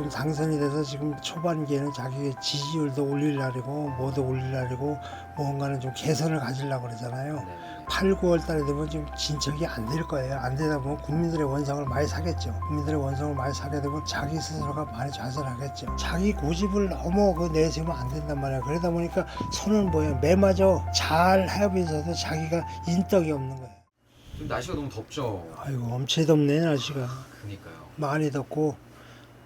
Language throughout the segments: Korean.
지금 당선이 돼서 지금 초반기에는 자기 지지율도 올리려고 뭐도 올리려고 뭔가는 좀 개선을 가지려고 그러잖아요. 네. 8, 9월 달에 되면 좀 진척이 안 될 거예요. 안 되다 보면 국민들의 원성을 많이 사겠죠. 국민들의 원성을 많이 사게 되면 자기 스스로가 많이 좌절하겠죠. 자기 고집을 너무 그 내세우면 안 된단 말이야. 그러다 보니까 손은 뭐야 매마저 잘 하면서도 자기가 인덕이 없는 거예요. 좀 날씨가 너무 덥죠. 아이고 엄청 덥네 날씨가. 그니까요. 많이 덥고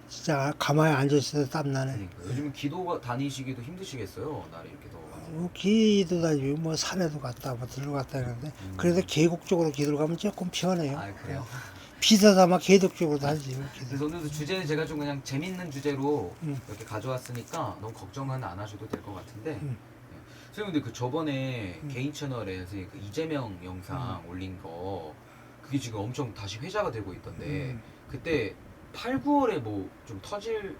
진짜 가만히 앉아 있어도 땀 나네. 그러니까 요즘 기도 다니시기도 힘드시겠어요. 날이 이렇게 더워가지고. 뭐 기도 다니고 뭐 산에도 갔다 뭐 들러 갔다 이러는데 음. 그래도 계곡 쪽으로 기도를 가면 조금 편해요. 아 그래요. 비싸다만 계곡 쪽으로 다니지. 기도. 그래서 오늘도 주제는 제가 좀 그냥 재밌는 주제로 음. 이렇게 가져왔으니까 너무 걱정은 안 하셔도 될 것 같은데. 음. 네. 선생님 근데 그 저번에 음. 개인 채널에서 그 이재명 영상 올린 거 그게 지금 엄청 다시 회자가 되고 있던데 음. 그때 8, 9월에 뭐 좀 터질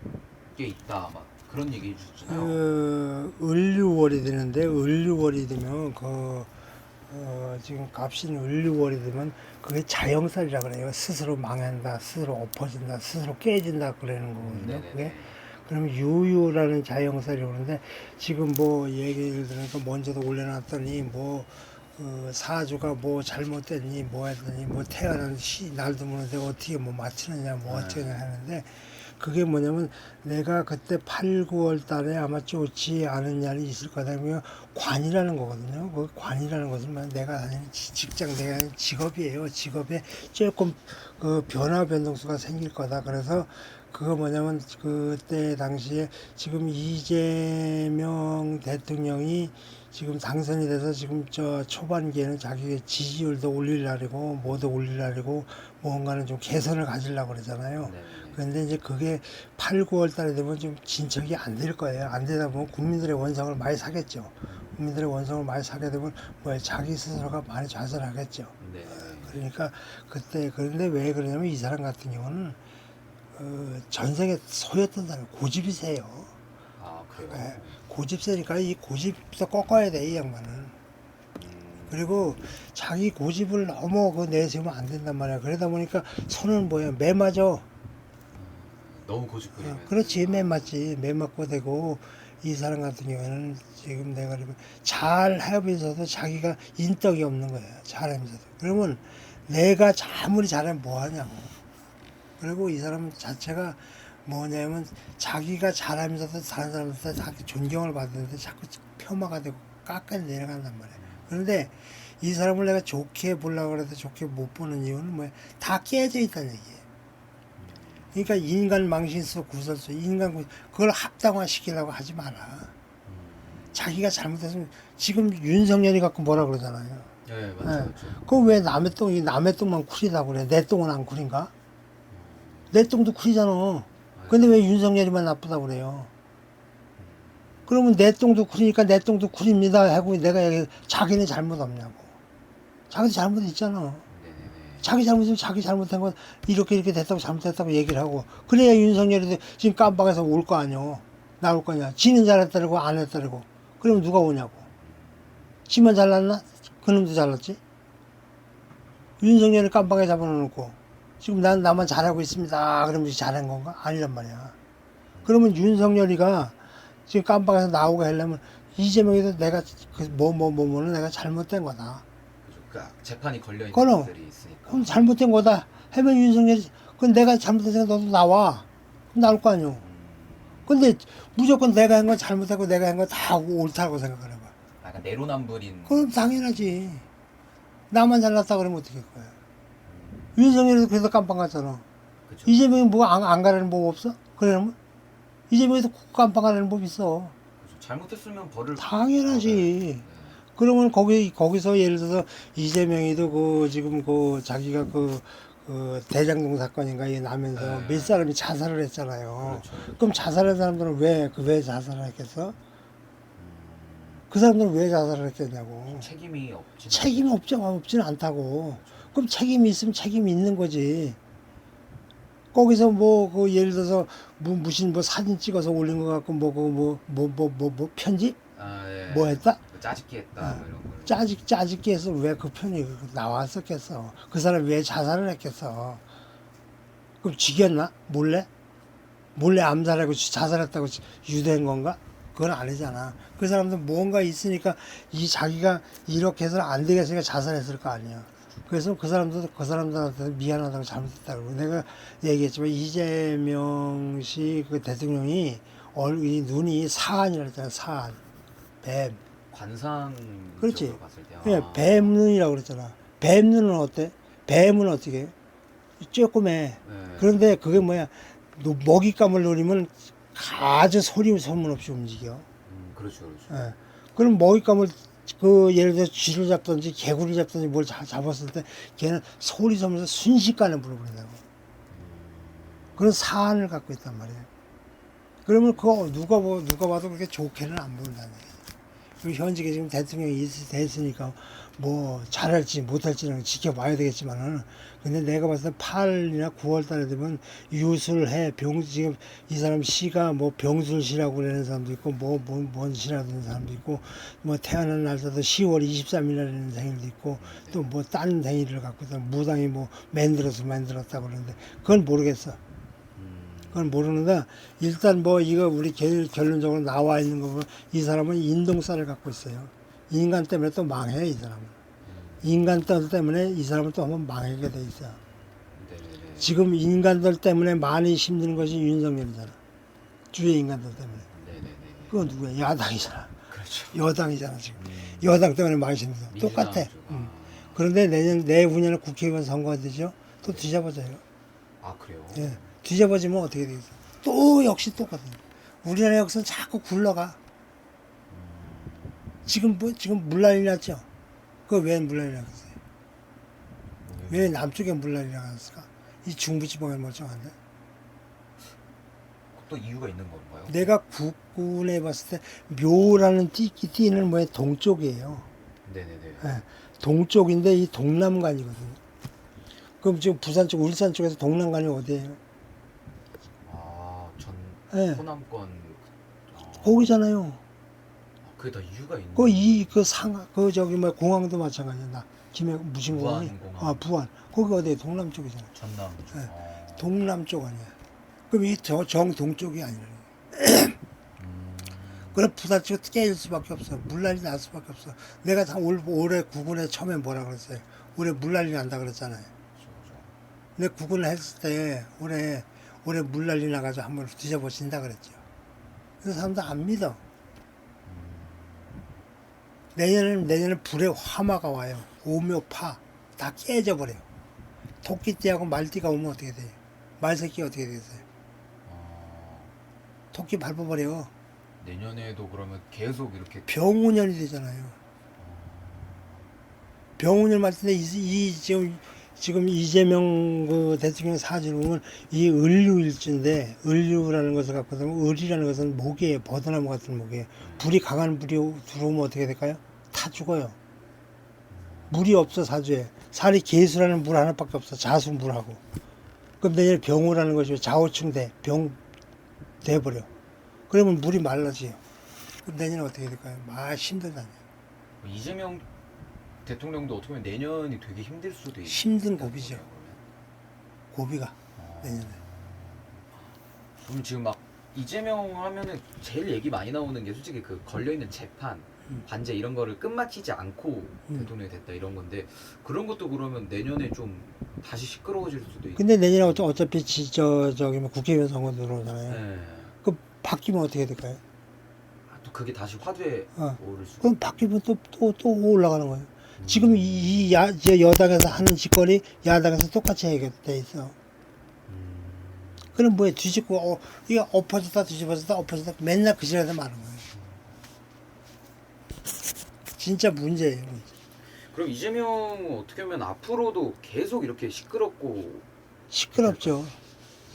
게 있다 막 그런 얘기 해주셨잖아요. 그 을류월이 되는데 을류월이 되면 그 어, 지금 값인 을류월이 되면 그게 자영살이라 그래요. 스스로 망한다, 스스로 엎어진다, 스스로 깨진다 그러는 거거든요. 네네네. 그게 그러면 유유라는 자영살이 오는데 지금 뭐 얘기를 들으니까 먼저도 올려놨더니 뭐 어, 사주가 뭐 잘못됐니 뭐 했더니 뭐 태어난 시 날도 모르는데 어떻게 뭐 맞추느냐 뭐 네. 어쩌냐 하는데 그게 뭐냐면 내가 그때 8, 9월 달에 아마 좋지 않은 날이 있을 거다면 관이라는 거거든요. 그 관이라는 것은 뭐 내가 다니는 지- 직장, 내가 하는 직업이에요. 직업에 조금 그 변화 변동수가 생길 거다. 그래서 그거 뭐냐면 그때 당시에 지금 이재명 대통령이 지금 당선이 돼서 지금 저 초반기에는 자기 지지율도 올리려고 뭐도 올리려고 뭔가는 좀 개선을 가지려고 그러잖아요. 네네네. 그런데 이제 그게 8, 9월 달에 되면 좀 진척이 안 될 거예요. 안 되다 보면 국민들의 원성을 많이 사겠죠. 국민들의 원성을 많이 사게 되면 뭐 자기 스스로가 많이 좌절하겠죠. 네네네. 그러니까 그때 그런데 왜 그러냐면 이 사람 같은 경우는 어, 전생에 소였던 사람 고집이 세요. 아 그래요. 네. 고집 세니까 이 고집도 꺾어야 돼 이 양반은. 음, 그리고 자기 고집을 너무 그 내세우면 안 된단 말이야. 그러다 보니까 손은 뭐야 매 맞아. 너무 고집부리면. 어, 그렇지 맨 맞지 맨 맞고 되고 이 사람 같은 경우에는 지금 내가 잘 하면서도 자기가 인덕이 없는 거야 잘 하면서도 그러면 내가 아무리 잘하면 뭐 하냐고 그리고 이 사람 자체가 뭐냐면 자기가 잘하면서도 다른 사람한테 자기 존경을 받는데 자꾸 폄하가 되고 깎아 내려간단 말이야 그런데 이 사람을 내가 좋게 보려고 해도 좋게 못 보는 이유는 뭐야 다 깨져 있다는 얘기예요 그러니까 인간 망신수 구설수 인간 구 그걸 합당화 시키려고 하지 마라. 자기가 잘못했으면 지금 윤석열이 갖고 뭐라 그러잖아요. 네 맞죠 네. 맞죠. 그거 왜 남의 똥이 남의 똥만 쿨이다고 그래? 내 똥은 안 쿨인가? 내 똥도 쿨이잖아. 근데 왜 윤석열이만 나쁘다고 그래요? 그러면 내 똥도 쿨이니까 내 똥도 쿨입니다 하고 내가 얘기 자기는 잘못 없냐고. 자기도 잘못 있잖아. 자기 잘못이면 자기 잘못한 건 이렇게 이렇게 됐다고 잘못했다고 얘기를 하고 그래야 윤석열이도 지금 깜빡해서 올 거 아니오. 나올 거냐 지는 잘했다고 안 했다고. 그럼 누가 오냐고. 지만 잘났나? 그놈도 잘났지? 윤석열이 깜빡에 잡아놓고 지금 난 나만 잘하고 있습니다 그러면서 잘한 건가 아니란 말이야 그러면 윤석열이가 지금 깜빡에서 나오고 하려면 이재명이도 내가 그뭐뭐 뭐 뭐는 내가 잘못된 거다. 그러니까 재판이 걸려 있는. 것들이 있으니까. 그럼 잘못된 거다. 하면 윤석열이, 그건 내가 잘못했으니까 너도 나와. 그럼 나올 거 아니오. 음, 근데 무조건 내가 한 건 잘못하고 내가 한 건 다 옳다고 생각을 해봐. 약간 내로남불인. 그럼 당연하지. 나만 잘났다 그러면 어떻게 할 거야. 윤석열이도 그래서 깜빡 갔잖아. 그죠. 이재명이 뭐 안, 안 가라는 법 없어? 그러면? 이재명이도 깜빡 가라는 법 있어. 그죠. 잘못했으면 벌을. 당연하지. 네. 그러면 거기 거기서 예를 들어서 이재명이도 그 지금 그 자기가 그, 그 대장동 사건인가 이게 나면서 네. 몇 사람이 자살을 했잖아요. 그렇죠. 그럼 자살한 사람들은 왜 그 왜 자살을 했겠어? 그 사람들은 왜 자살을 했겠냐고. 책임이 없지. 책임이 없죠, 없지는 않다고. 그 럼 책임이 있으면 책임이 있는 거지. 거기서 뭐 그 예를 들어서 뭐 무슨 뭐 사진 찍어서 올린 거 같고 뭐 그 뭐 뭐 뭐 뭐 뭐 편집 아, 예. 뭐 했다? 뭐 짜집기 했다. 뭐 이런 걸. 짜직 짜직게 해서 왜 그 편이 나왔었겠어? 그 사람 왜 자살을 했겠어? 그럼 죽였나? 몰래? 몰래 암살하고 자살했다고 유도한 건가? 그건 아니잖아. 그 사람도 뭔가 있으니까 이 자기가 이렇게 해서는 안 되겠으니까 자살했을 거 아니야. 그래서 그 사람도 그 사람들한테 미안하다고 잘못했다고 내가 얘기했지만 이재명 씨 그 대통령이 얼, 이 눈이 사안이라 했잖아 사안 뱀 관상 그렇지. 쪽으로 봤을 때 예, 아, 뱀 눈이라고 그랬잖아 뱀 눈은 어때 뱀은 어떻게 해? 조그매 네. 그런데 그게 뭐야 노- 먹잇감을 노리면 아주 소리 소문 없이 움직여 음, 그렇죠, 그렇죠. 예. 그럼 먹잇감을 그 예를 들어 쥐를 잡든지 개구리 잡든지 뭘 자- 잡았을 때 걔는 소리 소면서 순식간에 물어버린다고. 그런 사안을 갖고 있단 말이에요. 그러면 그거 누가 뭐 누가 봐도 그렇게 좋게는 안 보인다는 그리고 현직에 지금 대통령이 있- 됐으니까 뭐 잘할지 못할지는 지켜봐야 되겠지만은 근데 내가 봤을 때 8일이나 9월 달에 되면 유술해. 병 지금 이 사람 시가 뭐 병술시라고 그러는 사람도 있고 뭐뭔 시라고 하는 사람도 있고 뭐 태어난 날짜도 10월 23일이라는 생일도 있고 또뭐딴 생일을 갖고 있다 무당이 뭐 만들어서 만들었다고 그러는데 그건 모르겠어. 음, 그건 모르는데 일단 뭐 이거 우리 결, 결론적으로 나와 있는 거 보면 이 사람은 인동살을 갖고 있어요. 인간 때문에 또 망해 이 사람은. 인간 딸 때문에 이 사람은 또 한번 망하게 돼 있어. 네네네. 지금 인간들 때문에 많이 힘드는 것이 윤석열이잖아. 주의 인간들 때문에. 네네네. 그건 누구야? 야당이잖아. 그렇죠. 여당이잖아 지금. 음, 여당 때문에 많이 힘들어. 똑같아. 쪽, 음. 아. 그런데 내년 내후년에 국회의원 선거가 되죠. 또 뒤잡아져요. 아 그래요? 예. 뒤집어지면 어떻게 되겠어? 또 역시 똑같아요. 우리나라 역사는 자꾸 굴러가. 지금 뭐 지금 물난리 났죠? 그왜 물난리 났어요? 왜 남쪽에 물난리 났을까? 이 중부지방에 멀쩡한데? 또 이유가 있는 건가요? 내가 국군에 봤을 때 묘라는 띠, 띠는 뭐야 동쪽이에요. 네네네. 예. 동쪽인데 이 동남간이거든요. 그럼 지금 부산 쪽, 울산 쪽에서 동남간이 어디예요? 예. 호남권 아, 거기잖아요. 그게 다 이유가 있는. 그 이 그 상하 그 저기 뭐 공항도 마찬가지야 나 김해 무슨 공항이 부안공항. 아 부안 거기 어디 동남 쪽이잖아 전남. 쪽. 네. 아. 동남 쪽 아니야 그럼 이 정동 쪽이 아니라 음, 그럼 부산 쪽 깨질 수밖에 없어 물난리 날 수밖에 없어 내가 다 올, 올해 구군에 처음에 뭐라 그랬어요 올해 물난리 난다 그랬잖아요. 근데 구군을 했을 때 올해 올해 물난리 나가지고 한번 뒤져보신다 그랬죠 그래서 사람들 안 믿어 내년에는 내년에 불에 화마가 와요. 오묘 파 다 깨져 버려요. 토끼띠하고 말띠가 오면 어떻게 돼요? 말새끼 어떻게 되겠어요? 아, 토끼 밟아버려. 내년에도 그러면 계속 이렇게 병운년이 되잖아요. 병운년 말때 이, 이 지금 지금 이재명 그 대통령 사진을 보면 이 을류일주인데 을류라는 것을 갖고 보면 을이라는 것은 목이에요. 버드나무 같은 목이에요. 불이 강한 불이 들어오면 어떻게 될까요? 다 죽어요. 물이 없어 사주에 살이 개수라는 물 하나밖에 없어 자수 물하고 그럼 내년에 병우라는 것이 좌우충대 병 돼버려 그러면 물이 말라져요 그럼 내년에 어떻게 될까요? 막 힘들다니 이재명 대통령도 어떻게 보면 내년이 되게 힘들 수도 있. 힘든 고비죠 고비가 어. 내년에 그럼 지금 막 이재명 하면은 제일 얘기 많이 나오는 게 솔직히 그 걸려 있는 재판, 음. 관제 이런 거를 끝마치지 않고 음. 대통령이 됐다 이런 건데 그런 것도 그러면 내년에 좀 다시 시끄러워질 수도 있. 근데 내년에 어차- 어차피 지, 저, 저기 뭐 국회의원 선거 들어오잖아요 네. 그 바뀌면 어떻게 될까요? 아, 또 그게 다시 화두에 어. 오를 수. 그럼 바뀌면 또 또 또 올라가는 거예요 음. 지금 이, 이 야, 저 여당에서 하는 짓거리 야당에서 똑같이 해결돼 있어 음. 그럼 뭐에 뒤집고 어, 이게 엎어졌다 뒤집어졌다 엎어졌다 맨날 그 시간에 많은 거예요. 진짜 문제예요. 문제. 그럼 이재명은 어떻게 보면 앞으로도 계속 이렇게 시끄럽고 시끄럽죠.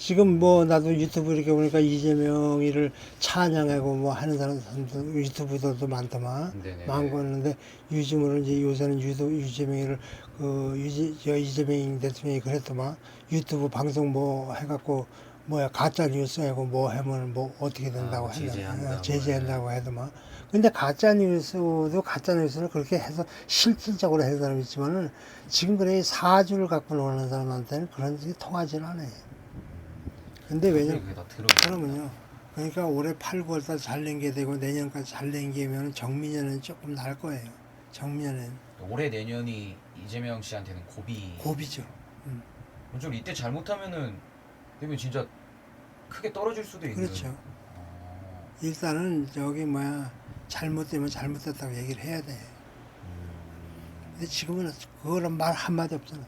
지금 뭐 나도 유튜브 이렇게 보니까 이재명이를 찬양하고 뭐 하는 사람들 유튜브들도 많더만 네네. 많고 하는데 요즘으로 이제 요새는 유도 유재명이를 그 유재 저 이재명 대통령이 그랬더만 유튜브 방송 뭐 해갖고 뭐야 가짜 뉴스 하고 뭐 하면 뭐 어떻게 된다고 아, 했나 제재한다고. 제재한다고 해도만 근데 가짜 뉴스도 가짜 뉴스를 그렇게 해서 실질적으로 하는 사람이 있지만은 지금 그래 사주를 갖고 노는 사람한테는 그런 게 통하지는 않아요. 근데 그게 다 들어. 그러면요. 그러니까 올해 8, 9월 달 잘 낸게 되고 내년까지 잘 낸게면 정민년은 조금 날 거예요. 정민년은 올해 내년이 이재명 씨한테는 고비. 고비죠. 좀 이때 잘못하면은 되면 진짜 크게 떨어질 수도 있는. 그렇죠. 어, 일단은 저기 뭐야 잘못되면 잘못됐다고 얘기를 해야 돼. 음, 근데 지금은 그거는 말 한마디 없잖아.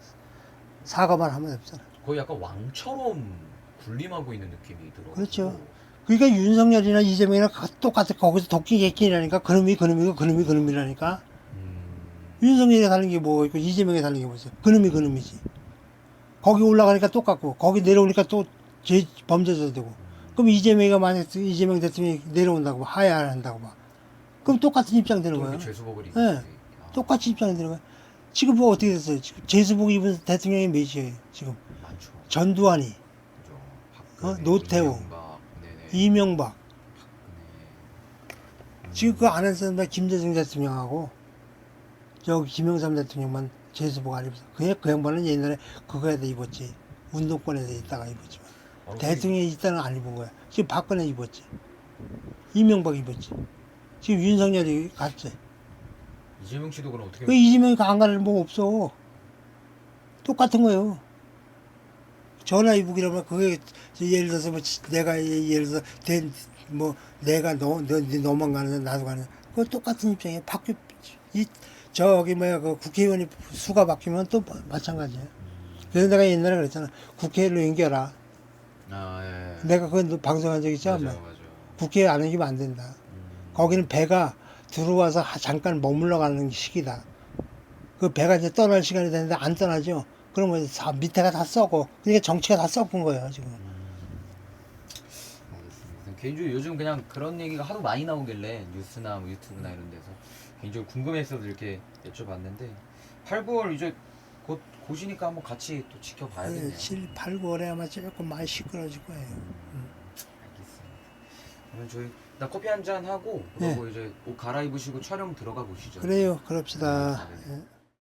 사과만 한마디 없잖아. 거의 약간 왕처럼 군림하고 있는 느낌이 들어. 그렇죠. 그러니까 윤석열이나 이재명이나 가- 똑같아. 거기서 도끼 개끼라니까 그놈이 그놈이고 그놈이 그놈이라니까. 음, 윤석열이 다른 게 뭐가 있고 이재명이 다른 게 뭐지? 그놈이 그놈이지. 거기 올라가니까 똑같고 거기 내려오니까 또제 범죄자 되고. 그럼 이재명이가 만약 이재명 대통령이 내려온다고 봐. 하야 한다고 봐. 그럼 똑같은 입장 되는. 이렇게 죄수복을 입고. 네. 똑같이 입장이 되는 거야. 지금 뭐 어떻게 됐어요? 지금 제수복 입은 대통령이 몇이에요? 지금 많죠. 전두환이, 어? 노태우. 이명박, 지금 그 안에 사람들 김대중 대통령하고 저 김영삼 대통령만 제수복 안 입었어. 그, 그 양반은 옛날에 그거에다 입었지. 운동권에서 있다가 입었지만. 어, 대통령이 있다는 안 입은 거야. 지금 박근혜 입었지. 이명박 입었지. 지금 윤석열이 갔지. 이재명 씨도 그럼 어떻게? 그 이재명이 안 가는 뭐 없어. 똑같은 거예요. 전화 이북이라면 그게 예를 들어서 뭐 지- 내가 예- 예를 들어서 된 뭐 내가 너, 너 너만 가는데 나도 가는 그거 똑같은 입장이에요. 바뀌 이 저기 뭐야 그 국회의원이 수가 바뀌면 또 마- 마찬가지예요. 그래서 내가 옛날에 그랬잖아. 국회로 옮겨라. 아 예. 내가 그건 방송한 적 있지 않나? 국회에 안 옮기면 안 된다. 음, 거기는 배가 들어와서 하- 잠깐 머물러 가는 시기다. 그 배가 이제 떠날 시간이 되는데 안 떠나죠. 그러면 다 밑에가 다 썩어. 그러니까 정치가 다 썩은 거예요, 지금. 음. 알겠습니다. 개인적으로 요즘 그냥 그런 얘기가 하도 많이 나오길래 뉴스나 뭐 유튜브나 이런 데서 개인적으로 궁금해서 이렇게 여쭤봤는데 8, 9월 이제 곧 고시니까 한번 같이 또 지켜봐야겠네요. 7, 8, 9월에 아마 조금 많이 시끄러질 거예요. 알겠습니다. 그러면 저희 나 커피 한 잔 하고 그리고 이제 옷 갈아입으시고 촬영 들어가 보시죠. 그래요, 그럽시다. 네. 예.